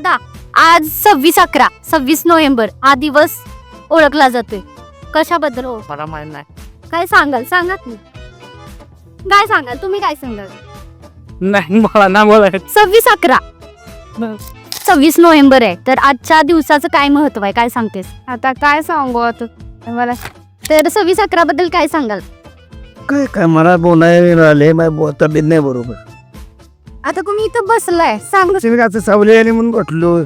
दादा आज सव्वीस अकरा सव्वीस नोव्हेंबर हा दिवस ओळखला जातोय. कशाबद्दल हो मला माहीत नाही. काय सांगाल? सांगा तुम्ही काय सांगाल? तुम्ही काय सांगाल? नाही मला ना बोलायचं. सव्वीस अकरा. सव्वीस नोव्हेंबर आहे तर आजच्या दिवसाचं काय महत्त्व आहे? काय सांगतेस? आता काय सांगू आता? मला तर सव्वीस अकरा बद्दल काय सांगाल? काय काय मला बोलायला बो- तब्येत नाही बरोबर. आता तुम्ही इथं बसलाय सांग. सावली आली म्हणून म्हटलो.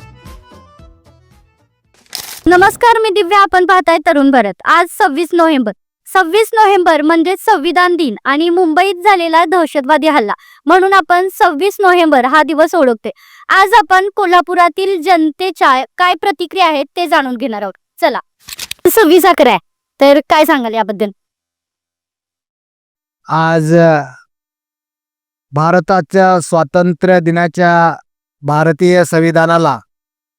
नमस्कार मी दिव्या आपण पाहताय तरुण भारत. आज सव्वीस नोव्हेंबर. सव्वीस नोव्हेंबर म्हणजे संविधान दिन आणि मुंबईत झालेला दहशतवादी हल्ला. म्हणून आपण सव्वीस नोव्हेंबर हा दिवस ओळखते आज आपण कोल्हापुरातील जनतेच्या काय प्रतिक्रिया आहेत ते जाणून घेणार आहोत. चला. सव्वीस अकरा आहे. तर काय सांगाल याबद्दल? आज अ, भारताच्या स्वातंत्र्य दिनाच्या भारतीय संविधानाला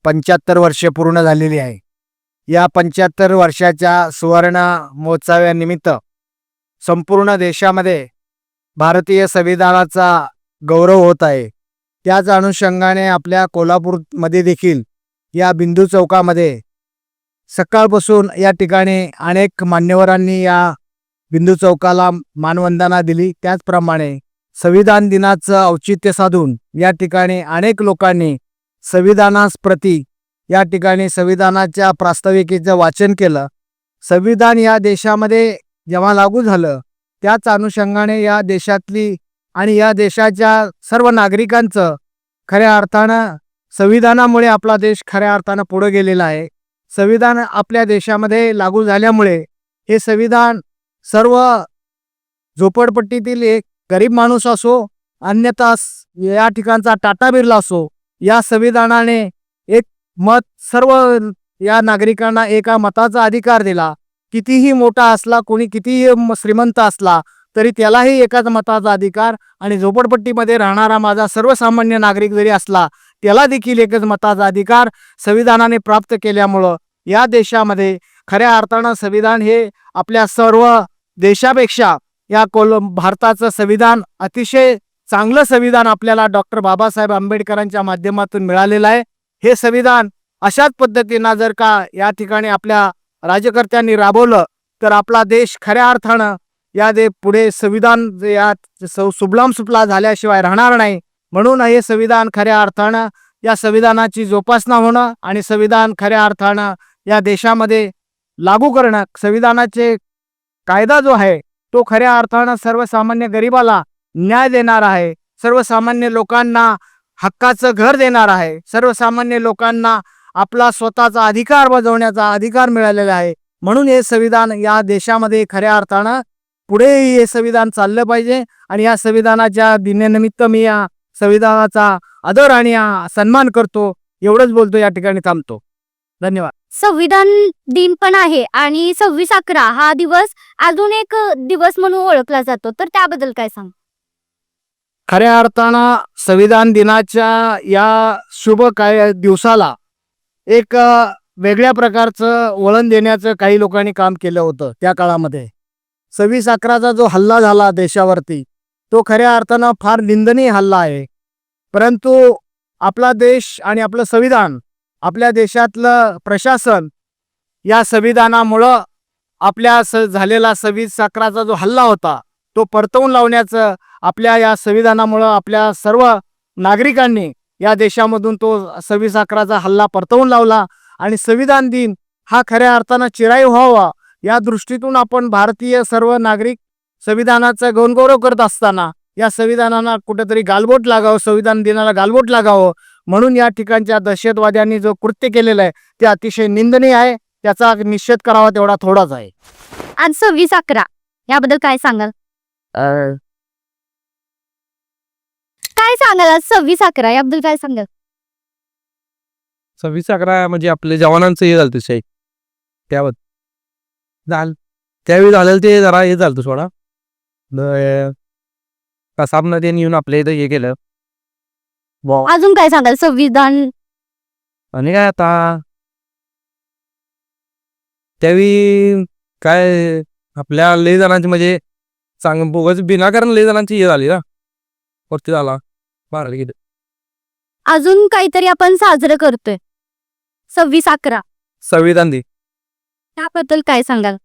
पंच्याहत्तर वर्षे पूर्ण झालेली आहे. या पंच्याहत्तर वर्षाच्या सुवर्ण महोत्सवानिमित्त संपूर्ण देशामध्ये भारतीय संविधानाचा गौरव होत आहे. त्याच अनुषंगाने आपल्या कोल्हापूरमध्ये देखील या बिंदू चौकामध्ये सकाळपासून या ठिकाणी अनेक मान्यवरांनी या बिंदू चौकाला मानवंदना दिली. त्याचप्रमाणे संविधान दिनाचं औचित्य साधून या ठिकाणी अनेक लोकांनी संविधानास प्रती या ठिकाणी संविधानाच्या प्रास्ताविकेचं वाचन केलं. संविधान या देशामध्ये जेव्हा लागू झालं त्याच अनुषंगाने या देशातली आणि या देशाच्या सर्व नागरिकांचं खऱ्या अर्थानं संविधानामुळे आपला देश खऱ्या अर्थानं पुढे गेलेला आहे. संविधान आपल्या देशामध्ये लागू झाल्यामुळे हे संविधान सर्व झोपडपट्टीतील एक गरीब माणूस असो अन्यथा या ठिकाणचा टाटा बिर्ला असो या संविधानाने एक मत सर्व या नागरिकांना एका मताचा अधिकार दिला. कितीही मोठा असला कोणी कितीही म- श्रीमंत असला तरी त्यालाही एकाच मताचा अधिकार आणि झोपडपट्टीमध्ये राहणारा माझा सर्वसामान्य नागरिक जरी असला त्याला देखील एकच मताचा अधिकार संविधानाने प्राप्त केल्यामुळं या देशामध्ये खऱ्या अर्थानं संविधान हे आपल्या सर्व देशापेक्षा या कोल भारताचं संविधान अतिशय चांगलं संविधान आपल्याला डॉक्टर बाबासाहेब आंबेडकरांच्या माध्यमातून मिळालेलं आहे. हे संविधान अशाच पद्धतीनं जर का या ठिकाणी आपल्या राजकर्त्यांनी राबवलं तर आपला देश खऱ्या अर्थानं या दे पुढे संविधान या सु- सुबलाम सुपला झाल्याशिवाय राहणार नाही. म्हणून हे संविधान खऱ्या अर्थानं या संविधानाची जोपासना होणं आणि संविधान खऱ्या अर्थानं या देशामध्ये लागू करणं संविधानाचे कायदा जो आहे तो खऱ्या अर्थानं सर्वसामान्य गरिबाला न्याय देणार आहे. सर्वसामान्य लोकांना हक्काचं घर देणार आहे. सर्वसामान्य लोकांना आपला स्वतःचा अधिकार बजावण्याचा अधिकार मिळालेला आहे. म्हणून हे संविधान या देशामध्ये खऱ्या अर्थानं पुढे हे संविधान चाललं पाहिजे आणि या संविधानाच्या दिनानिमित्त मी या संविधानाचा आदर आणि सन्मान करतो. एवढंच बोलतो या ठिकाणी थांबतो. धन्यवाद. संविधान दिन पण आहे आणि सव्वीस अकरा हा दिवस अजून एक दिवस म्हणून ओळखला जातो. तर त्याबद्दल काय सांग? खऱ्या अर्थानं संविधान दिनाच्या या शुभ काय दिवसाला एक वेगळ्या प्रकारचं वळण देण्याचं काही लोकांनी काम केलं होतं त्या काळामध्ये. सव्वीस अकराचा जो हल्ला झाला देशावरती तो खऱ्या अर्थानं फार निंदनीय हल्ला आहे. परंतु आपला देश आणि आपलं संविधान आपल्या देशातलं प्रशासन या संविधानामुळं आपल्या स झालेला सव्वीस अकराचा जो हल्ला होता तो परतवून लावण्याचं आपल्या या संविधानामुळं आपल्या सर्व नागरिकांनी या देशामधून तो सव्वीस अकराचा हल्ला परतवून लावला. आणि संविधान दिन हा खऱ्या अर्थानं चिराई व्हावा या दृष्टीतून आपण भारतीय सर्व नागरिक संविधानाचा गौणगौरव करत असताना या संविधानाला कुठेतरी गालबोट लागावं संविधान दिनाला गालबोट लागावं म्हणून या ठिकाणच्या दहशतवाद्यांनी जो कृत्य केलेलं आहे ते अतिशय निंदनीय आहे. त्याचा निषेध करावा तेवढा थोडाच आहे. आज सव्वीस अकरा. याबद्दल काय सांगाल? काय सांगाल आज सव्वीस अकरा? याबद्दल काय सांगाल? सव्वीस अकरा म्हणजे आपले जवानांचं हे झालं शाही त्यावर. झाल. त्यावेळी झालेलं ते जरा हे झालं सोडा. कसाब नदीने येऊन आपल्या इथं हे केलं. अजून काय सांगाल? संविधान? आणि काय आता? त्यावेळी काय आपल्या लय जणांची म्हणजे चांग बोगस बिनाकारण लय जणांची हे झाली ना. वरती झाला. मारायला गेलं. अजून काहीतरी आपण साजरं करतोय. सव्वीस अकरा. संविधान दिन. त्याबद्दल काय सांगाल?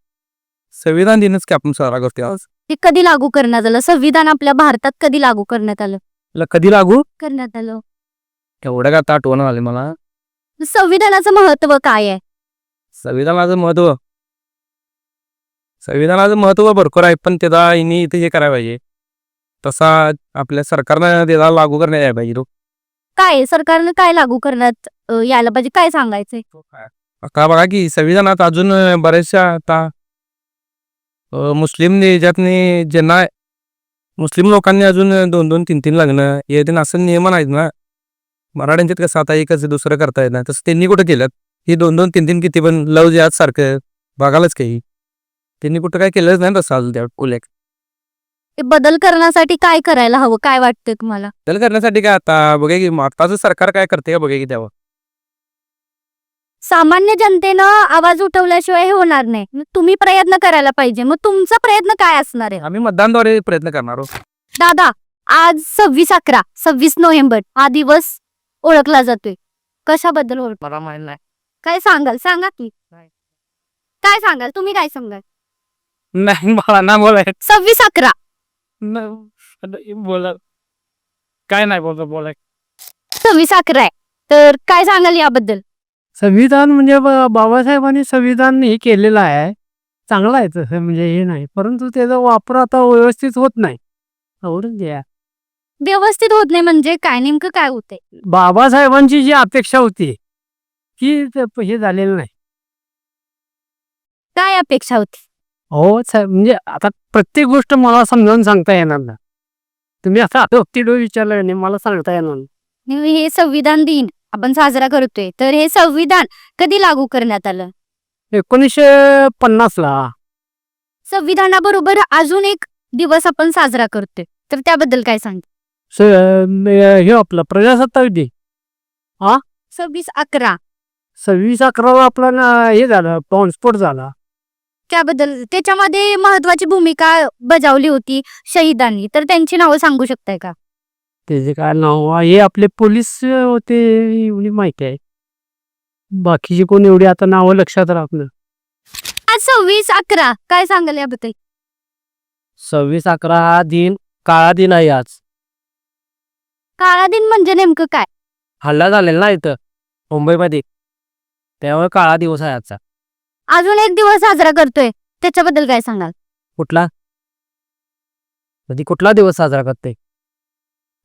संविधान दिनच की आपण साजरा करतो आज. ते कधी लागू करण्यात आलं? संविधान आपल्या भारतात कधी लागू करण्यात आलं? ल- कधी लागू? करण्यात आलं. एवढं का आता आठवण आले मला? संविधानाचं महत्त्व काय आहे? संविधानाचं महत्त्व संविधानाचं महत्त्व भरपूर आहे पण त्याला इनी इथे हे करायला पाहिजे. तसा आपल्या सरकारनं त्याला लागू करण्यात यायला पाहिजे तो. काय? सरकारनं काय लागू करण्यात अ, यायला पाहिजे? काय सांगायचंय? आता बघा की संविधानात अजून बऱ्याचशा आता अं, मुस्लिम याच्यातनी ज्यांना मुस्लिम लोकांनी अजून दोन दोन तीन तीन लग्न हे ते असं नियमन आहेत ना. मराठ्यांच्यात कसं आता एकच दुसरं करता येत नाही. तसं त्यांनी कुठं केलं ही दोन दोन तीन तीन किती पण लव जिहाद सारखं बघायलाच काही. त्यांनी कुठं काय केलंच नाही तसं अजून त्या उल्लेख. ते बदल करण्यासाठी काय करायला हवं? काय वाटतंय तुम्हाला? त्याला करण्यासाठी काय आता? बघा की आताचं सरकार काय करते का? बघा की त्यावर. सामान्य जनतेनं आवाज उठवल्याशिवाय हे होणार नाही. मग तुम्ही प्रयत्न करायला पाहिजे. मग तुमचा प्रयत्न काय असणार आहे? आम्ही मतदानद्वारे प्रयत्न करणार आहोत. दादा आज सव्वीस अकरा सव्वीस नोव्हेंबर हा दिवस ओळखला जातोय. कशाबद्दल ओळख? मला माहीत नाही. काय सांगाल? सांगा की. काय सांगाल? तुम्ही काय सांगाल? नाही मला ना बोलाय सव्वीस अकरा. बोला. काय नाही बोलतो बोलाय सव्वीस अकरा आहे. तर काय सांगाल याबद्दल? संविधान म्हणजे बाबासाहेबांनी संविधान हे केलेलं आहे. चांगलं आहे तसं म्हणजे हे नाही. परंतु त्याचा वापर आता व्यवस्थित होत नाही. जे आहे. व्यवस्थित होत नाही म्हणजे काय? नेमकं काय होतंय? बाबासाहेबांची जी अपेक्षा होती की ते हे झालेलं नाही. काय अपेक्षा होती? हो साहेब म्हणजे आता प्रत्येक गोष्ट मला समजावून सांगता येणार ना तुम्ही आता डो विचारलं नाही मला सांगता येणार नाही. आणि हे संविधान दिन आपण साजरा करतोय. तर हे संविधान कधी लागू करण्यात आलं? एकोणीसशे पन्नासला संविधानाबरोबर अजून एक दिवस आपण साजरा करतोय. तर त्याबद्दल काय सांग? स- हे आपलं प्रजासत्ताक दिन सव्वीस अकरा. सव्वीस अकराला आपला ना- हे झालं बॉम्बस्फोट झाला. त्याबद्दल त्याच्यामध्ये महत्वाची भूमिका बजावली होती शहीदांनी. तर त्यांची नावं सांगू शकताय का? त्याचे काय नाव आहे? हे आपले पोलीस होते एवढी माहिती आहे. बाकीची कोण एवढी आता नावं लक्षात राहत आज सव्वीस अकरा काय सांगाल याबद्दल? सव्वीस अकरा हा दिन काळा दिन आहे आज. काळा दिन म्हणजे नेमकं काय? हल्ला झालेला ना इथं मुंबईमध्ये. त्यामुळे काळा दिवस आहे आजचा. अजून एक दिवस साजरा करतोय त्याच्याबद्दल काय सांगाल? कुठला? कधी कुठला दिवस साजरा करते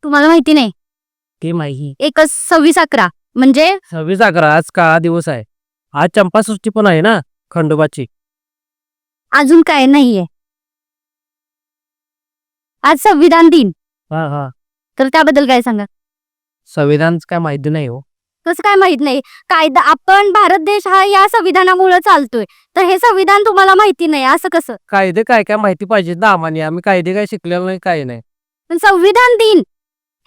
तुम्हाला माहिती नाही? ते माहिती? एकच सव्वीस अकरा म्हणजे? सव्वीस अकरा आज काळा दिवस आहे? आज चंपासृष्टी पण आहे ना खंडोबाची. अजून काय नाहीये. आज संविधान दिन. हा हा. तर त्याबद्दल काय सांगा? संविधान काय माहिती नाही हो. कसं काय माहीत नाही? कायदा आपण भारत देश हा या संविधानामुळे चालतोय. तर हे संविधान तुम्हाला माहिती नाही असं कसं? कायदे काय काय माहिती पाहिजे? ना आम्हाला आम्ही कायदे काय शिकलेलो नाही काय नाही. पण संविधान दिन.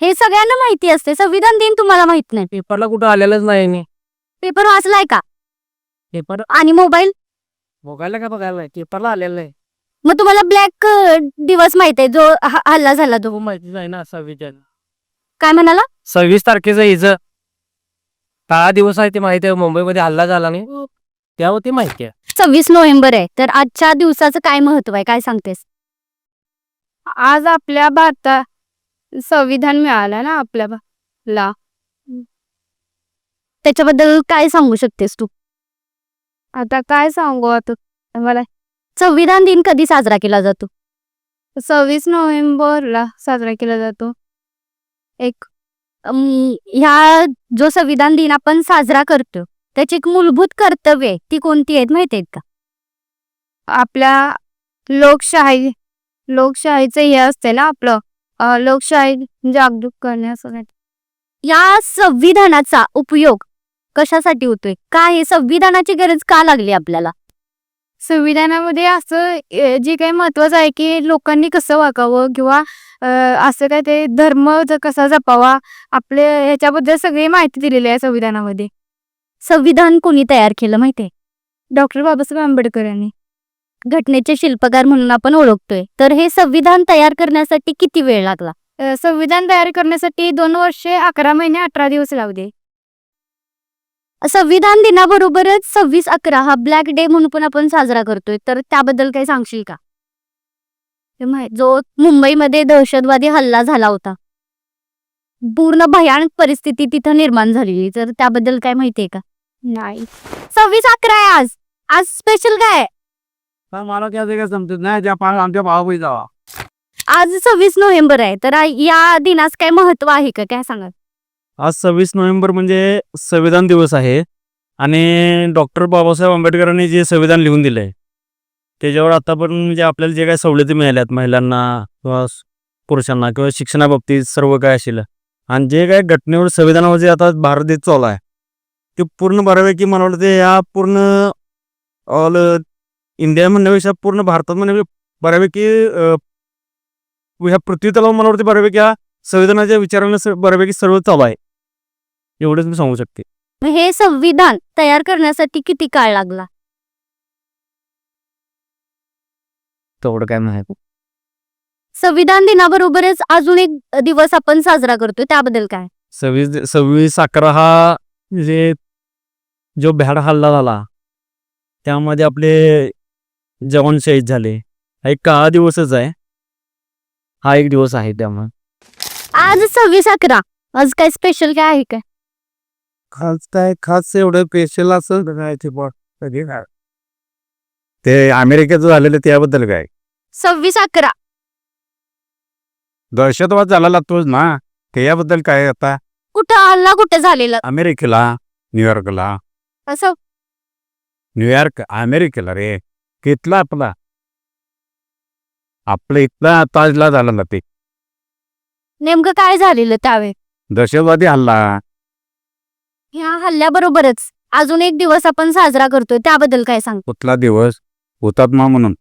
हे सगळ्यांना माहिती असते. संविधान दिन तुम्हाला माहीत नाही. पेपरला कुठं आलेलंच नाही नि. पेपर वाचलाय का? पेपर? आणि मोबाईल? बघायला का बघायला नाही? पेपरला आलेलं नाही. मग तुम्हाला ब्लॅक दिवस माहीत आहे. जो ह- हल्ला झाला तो. तो माहितीच आहे ना सव्वीस काय म्हणाला? सव्वीस तारखेचं हिचं काळा दिवस आहे ते माहिती आहे. मुंबईमध्ये हल्ला झाला नाही. त्यावर ते माहिती आहे. सव्वीस नोव्हेंबर आहे. तर आजच्या दिवसाचं काय महत्त्व आहे? काय सांगतेस? आज आपल्या भारतात संविधान मिळालं ना आपल्या भा- ला त्याच्याबद्दल काय सांगू शकतेस तू? आता काय सांगू? आता मला संविधान दिन कधी साजरा केला जातो? सव्वीस नोव्हेंबरला साजरा केला जातो. एक ह्या जो संविधान दिन आपण साजरा करतो त्याची एक मूलभूत कर्तव्य आहे ती कोणती आहेत माहिती आहेत का? आपल्या लोकशाही लोकशाहीचं हे असते ना आपलं. लोकशाही जागरूक करण्यासाठी. या संविधानाचा उपयोग कशासाठी होतोय? का हे संविधानाची गरज का लागली आपल्याला? संविधानामध्ये असं जे काही महत्वाचं आहे की लोकांनी कसं वागावं किंवा असं काय ते धर्म ज- कसा जपावा आपले ह्याच्याबद्दल सगळी माहिती दिलेली आहे संविधानामध्ये. संविधान कोणी तयार केलं माहितीये? डॉक्टर बाबासाहेब आंबेडकर यांनी. घटनेचे शिल्पकार म्हणून आपण ओळखतोय. तर हे संविधान तयार करण्यासाठी किती वेळ लागला? संविधान तयार करण्यासाठी दोन वर्षे अकरा महिने अठरा दिवस लावले संविधान दिनाबरोबरच सव्वीस अकरा हा ब्लॅक डे म्हणून पण आपण साजरा करतोय. तर त्याबद्दल काही सांगशील का? जो मुंबईमध्ये दहशतवादी हल्ला झाला होता. पूर्ण भयानक परिस्थिती तिथं निर्माण झालेली. तर त्याबद्दल काय माहितीये का? नाही. सव्वीस अकरा आहे आज. आज स्पेशल काय पण मला त्या काय समजत नाही त्या पा- आमच्या भावाबाई जावा. आज सव्वीस नोव्हेंबर आहे तर आ- या दिनास काय महत्त्व आहे का? काय सांगा आज सव्वीस नोव्हेंबर म्हणजे संविधान दिवस आहे आणि डॉक्टर बाबासाहेब आंबेडकरांनी जे संविधान लिहून दिलं आहे त्याच्यावर आतापर्यंत म्हणजे आपल्याला जे काही सवलती मिळाल्यात महिलांना किंवा स- पुरुषांना किंवा शिक्षणाबाबतीत सर्व काय असेल आणि जे काय घटनेवर संविधानावर जे आता भारत देश चालू आहे ते पूर्ण बऱ्यापैकी मला वाटतं ते या पूर्ण ऑल इंडिया म्हणण्यापेक्षा पूर्ण भारतात म्हणजे बऱ्यापैकी ह्या पृथ्वी तलावर मला वाटतं बऱ्यापैकी हा संविधानाच्या विचारानं स- बऱ्यापैकी सर्व चालू आहे. एवढंच मी सांगू शकते. हे संविधान तयार करण्यासाठी किती काळ लागला? तेवढं काय माहिती संविधान दिनाबरोबरच अजून एक दिवस आपण साजरा करतोय त्याबद्दल काय? सव्वीस सव्वीस अकरा हा म्हणजे जो भ्याड हल्ला झाला त्यामध्ये आपले जवान शहीद झाले. हा एक काळा दिवसच आहे. हा एक दिवस आहे त्यामुळे. आज सव्वीस अकरा. आज काय स्पेशल काय आहे काय? खास काय खास एवढं स्पेशल असं काय ते कधी काय ते अमेरिकेचं झालेलं त्याबद्दल काय? सव्वीस अकरा. दहशतवाद झाला लागतोच ना? त्याबद्दल काय आता? कुठं? हल्ला कुठं झालेला? अमेरिकेला न्यूयॉर्कला. असं? न्यूयॉर्क अमेरिकेला रे. कितला आपला. आपलं इथला ताजला झाला ना ते. नेमकं काय झालेलं त्यावेळी? दहशतवादी हल्ला. ह्या हल्ल्याबरोबरच अजून एक दिवस आपण साजरा करतोय त्याबद्दल काय सांग? कुठला दिवस? हुतात्मा म्हणून.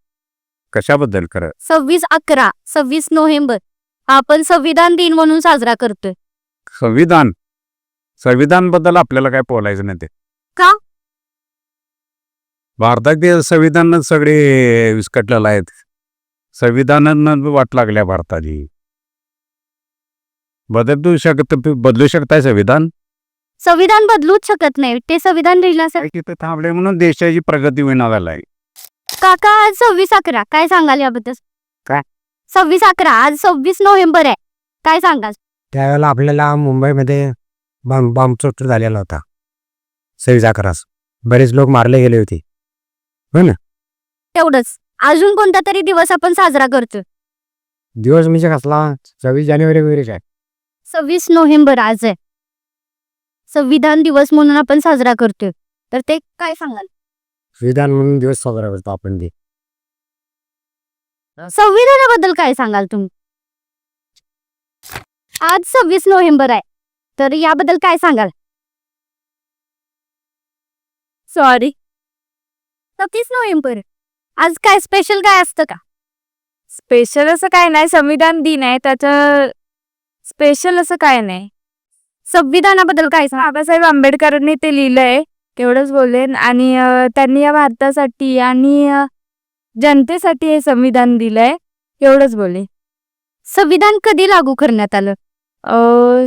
कशाबद्दल कर सव्वीस अकरा सव्वीस नोव्हेंबर. आपण संविधान दिन म्हणून साजरा करतोय. संविधान? संविधानबद्दल आपल्याला काय बोलायचं नाही ते. का? भारतात ते संविधान सगळे विस्कटलेलं आहेत. संविधानानं वाट लागल्या भारताची. बदलू शकत बदलू शकताय संविधान? संविधान बदलूच शकत नाही. ते संविधान लिहिण्यासाठी काय तिथं थांबले म्हणून देशाची प्रगती होईना झालाय. काका आज सव्वीस अकरा. काय सांगाल याबद्दल? काय? सव्वीस अकरा. आज सव्वीस नोव्हेंबर आहे. काय सांगाल? त्यावेळेला आपल्याला मुंबईमध्ये बॉम्ब बॉम्बस्फोट झालेला होता. सव्वीस अकरास बरेच लोक मारले गेले होते. तेवढंच. अजून कोणता तरी दिवस आपण साजरा करतोय? दिवस म्हणजे कसला? सव्वीस जानेवारी वगैरे काय? सव्वीस नोव्हेंबर आज आहे. संविधान दिवस म्हणून आपण साजरा करतोय. तर ते काय सांगाल? संविधान म्हणून दिवस साजरा करतो आपण ते. संविधानाबद्दल काय सांगाल तुम्ही आज सव्वीस नोव्हेंबर आहे. तर याबद्दल काय सांगाल? सॉरी सव्वीस नोव्हेंबर. आज काय स्पेशल काय असतं का? स्पेशल असं काय नाही संविधान दिन आहे त्याचं स्पेशल असं काय नाही. संविधानाबद्दल काय सांग बाबासाहेब आंबेडकरांनी ते लिहिलंय तेवढंच बोलेन. आणि अ, त्यांनी या भारतासाठी आणि अ, जनतेसाठी हे संविधान दिलंय एवढंच बोले संविधान कधी लागू करण्यात आलं?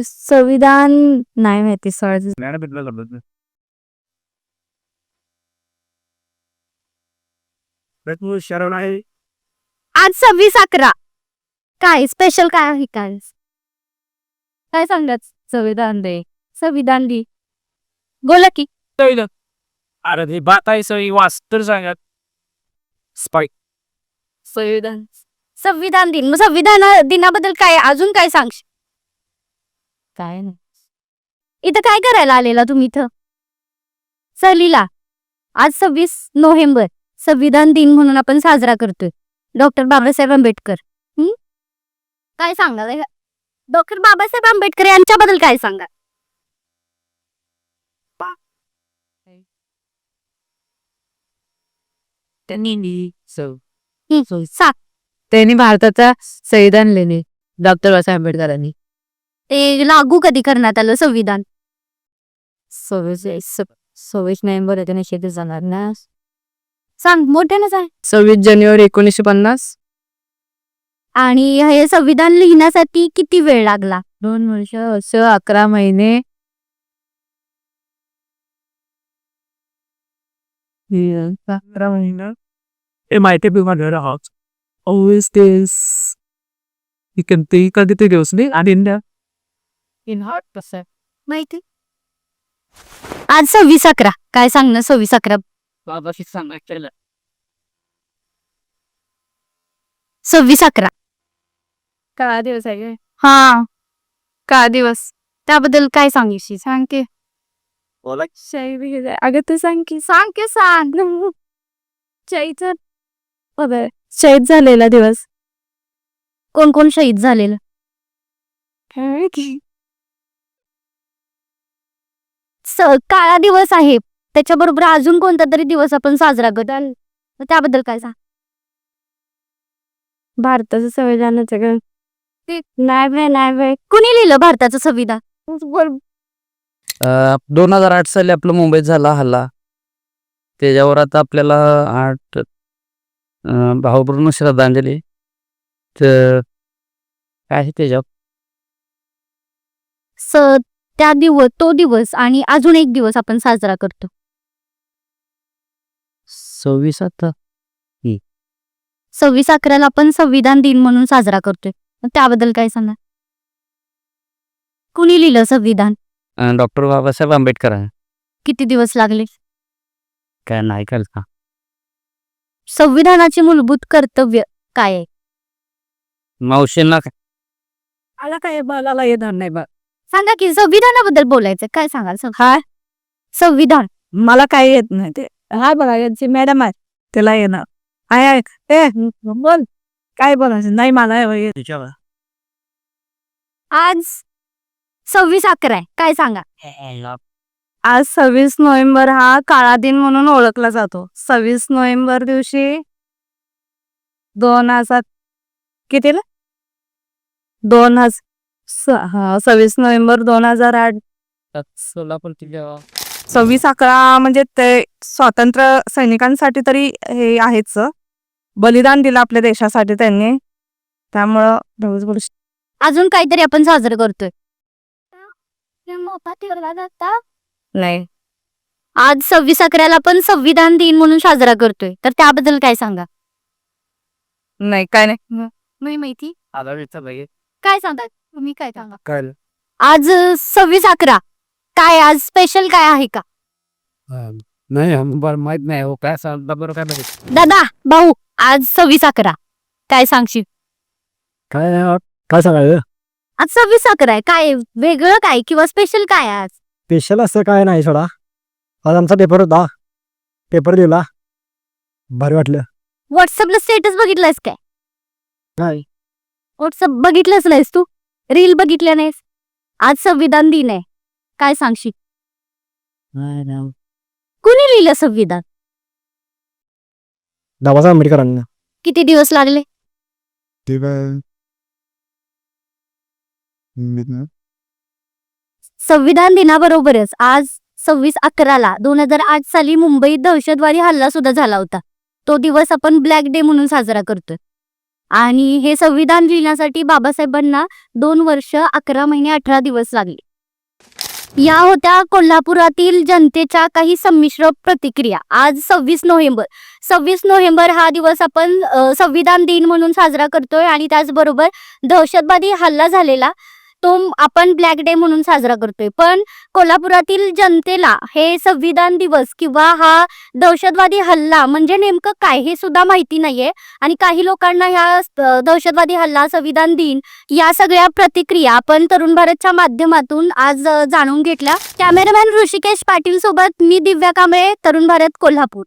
संविधान नाही माहिती शरण आहे. आज सव्वीस अकरा. काय स्पेशल काय आहे काय? काय सांगत संविधान दे संविधान दे बोला की. अरे ते बात आहे सगळी वाचतर सांगा. स्पाय संविधान. संविधान दिन. मग संविधान दिनाबद्दल काय अजून काय सांगशील काय नाही. इथं काय करायला आलेला तुम्ही इथं? सहलीला. आज सव्वीस नोव्हेंबर. संविधान दिन म्हणून आपण साजरा करतोय. डॉक्टर बाबासाहेब आंबेडकर? काय सांगाल? डॉक्टर बाबासाहेब आंबेडकर यांच्याबद्दल काय सांगा. त्यांनी भारताचा संविधान लिहिले. डॉक्टर बाबासाहेब आंबेडकरांनी. ते लागू कधी करण्यात आलं संविधान? सव्वीस सव्वीस नोव्हेंबर एकोणीसशे जाणार ना? सांग मोठ्यानं सांग सव्वीस जानेवारी एकोणीसशे पन्नास. आणि हे संविधान लिहिण्यासाठी किती वेळ लागला? दोन वर्ष असं अकरा महिने. अकरा महिना. it might be one year out. Always this you can think videos and in the in heart percent. माहिती? आज सव्वीस अकरा. काय सांगणं सव्वीस अकरा बाबाशी सांगायचं सव्वीस अकरा. काळा दिवस आहे काय? हा. काळा दिवस. त्याबद्दल काय सांगितली? सांग की. बोला शाही. अगं तू सांग की. सांग की सांग. शाहीचं शहीद झालेला दिवस. कोण कोण शहीद झालेलं? काय की. स काळा दिवस आहे. त्याच्याबरोबर अजून कोणता तरी दिवस आपण साजरा करतो. त्याबद्दल काय सांग? भारताचं संविधानाचं काय ते नाही बाय नाही बाय कुणी लिहिलं भारताचं संविधान? दोन हजार आठ साली आपलं मुंबईत झाला हल्ला. त्याच्यावर आता आपल्याला आठ अं, भावपूर्ण श्रद्धांजली. तर काय आहे त्याच्यावर? स त्या दिवस तो दिवस आणि अजून एक दिवस आपण साजरा करतो. सव्वीस आता सव्वीस अकराला आपण संविधान दिन म्हणून साजरा करतोय. मग त्याबद्दल काय सांगा? कुणी लिहिलं संविधान? डॉक्टर बाबासाहेब आंबेडकर. आहे किती दिवस लागले? काय नाही का संविधानाचे मूलभूत कर्तव्य काय आहे? मावशींना मला काय बोलायला येणार नाही बा. सांगा की संविधानाबद्दल बोलायचं काय सांगाल? सं- हा संविधान. मला काय येत नाही ते. हा बघा यांची मॅडम आहे. त्याला येणार आहे आहे ए बोल. काय बोलायचं? नाही मला आज सव्वीस अकरा आहे. काय सांगा? आज सव्वीस नोव्हेंबर हा काळा दिन म्हणून ओळखला जातो. सव्वीस नोव्हेंबर दिवशी दोन हजार कितीला? दोन हजार स- हा सव्वीस नोव्हेंबर दोन हजार आठ. सोलापूर सव्वीस अकरा म्हणजे ते स्वातंत्र्य सैनिकांसाठी तरी हे आहेच. बलिदान दिलं आपल्या देशासाठी त्यांनी. त्यामुळं रोज बोलू अजून काहीतरी आपण साजरं करतोय. नाही. आज सव्वीस अकराला आपण संविधान दिन म्हणून साजरा करतोय. तर त्याबद्दल काय सांगा? नाही काय नाही. नाही माहिती. काय सांगता तुम्ही काय सांगा? आज सव्वीस अकरा काय आज स्पेशल काय आहे का? नाही बरं माहीत नाही हो. काय सांगता बरं काय माहीत? दादा भाऊ आज सव्वीस अकरा. काय सांगशील? काय नाही काय सांगायचं? आज सव्वीस अकरा आहे. काय वेगळं काय किंवा स्पेशल काय आहे आज? स्पेशल असं काय नाही सोडा. आज आमचा पेपर होता. पेपर दिला भारी वाटलं. व्हॉट्सअपला स्टेटस बघितलंयस काय? नाही व्हॉट्सअप बघितलंच नाहीस तू? रील बघितल्या नाहीस? आज संविधान दिन आहे. काय सांगशील? कुणी लिहिलं संविधान? बाबासाहेब आंबेडकरांना. किती दिवस लागले? ते संविधान दिनाबरोबरच आज सव्वीस अकराला दोन हजार आठ साली मुंबईत दहशतवादी हल्ला सुद्धा झाला होता. तो दिवस आपण ब्लॅक डे म्हणून साजरा करतोय. आणि हे संविधान लिहिण्यासाठी बाबासाहेबांना दोन वर्ष अकरा महिने अठरा दिवस लागले. या होत्या कोल्हापुरातील जनतेच्या काही संमिश्र प्रतिक्रिया. आज सव्वीस नोव्हेंबर. सव्वीस नोव्हेंबर हा दिवस आपण संविधान दिन म्हणून साजरा करतोय आणि त्याचबरोबर दहशतवादी हल्ला झालेला. तो आपण ब्लॅक डे म्हणून साजरा करतोय. पण कोल्हापुरातील जनतेला हे संविधान दिवस किंवा हा दहशतवादी हल्ला म्हणजे नेमकं काय हे सुद्धा माहिती नाहीये. आणि काही लोकांना ह्या दहशतवादी हल्ला संविधान दिन या सगळ्या प्रतिक्रिया आपण तरुण भारतच्या माध्यमातून आज जाणून घेतल्या. कॅमेरामॅन ऋषिकेश पाटील सोबत मी दिव्या कांबळे तरुण भारत कोल्हापूर.